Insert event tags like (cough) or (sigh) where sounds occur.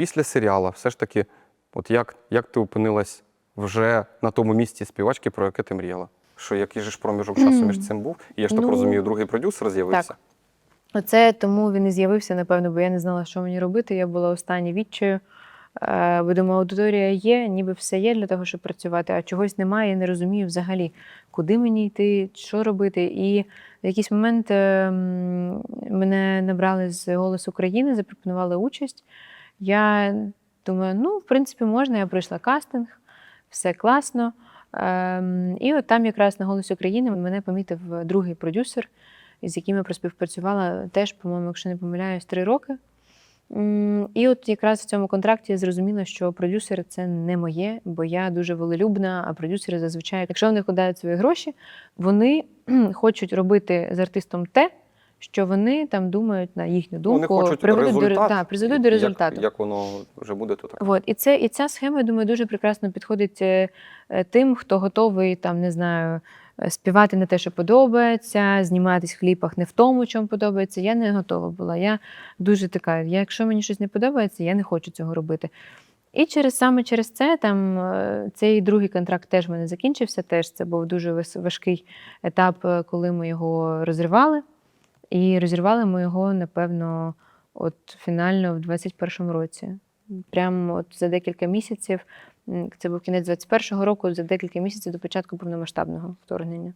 після серіала, все ж таки, от як, як ти опинилась вже на тому місці співачки, про яке ти мріяла? Що який же ж проміжок часу між цим був? І я ж так Ну, розумію, другий продюсер з'явився. так. Оце тому він і з'явився, напевно, бо я не знала, що мені робити. Я була останній відчаю. Е, Бо думаю, аудиторія є, ніби все є для того, щоб працювати, а чогось немає, я не розумію взагалі, куди мені йти, що робити. І в якийсь момент е, мене набрали з «Голос України, запропонували участь. Я думаю, ну, в принципі, можна, я пройшла кастинг, все класно. Ем, І от там якраз на «Голос України мене помітив другий продюсер, з яким я проспівпрацювала теж, по-моєму, якщо не помиляюсь, три роки. І от якраз в цьому контракті я зрозуміла, що продюсери це не моє, бо я дуже волелюбна, а продюсери зазвичай, якщо вони вкладають свої гроші, вони (clears throat) хочуть робити з артистом те, що вони там думають на їхню думку, Вони хочуть приведуть до, ре- результат. да, призведуть до результату. Як, воно вже буде, то так. Вот. І, це, і ця схема, я думаю, дуже прекрасно підходить е, е, тим, хто готовий там, не знаю, е, співати не те, що подобається, зніматись в кліпах не в тому, чому подобається. Я не готова була. Я дуже така, я, якщо мені щось не подобається, я не хочу цього робити. І через саме через це там цей другий контракт теж в мене закінчився. Теж це був дуже важкий етап, коли ми його розривали. І розірвали ми його, напевно, от фінально в 21-му році. Прямо от за декілька місяців, це був кінець 21-го року, за декілька місяців до початку повномасштабного вторгнення.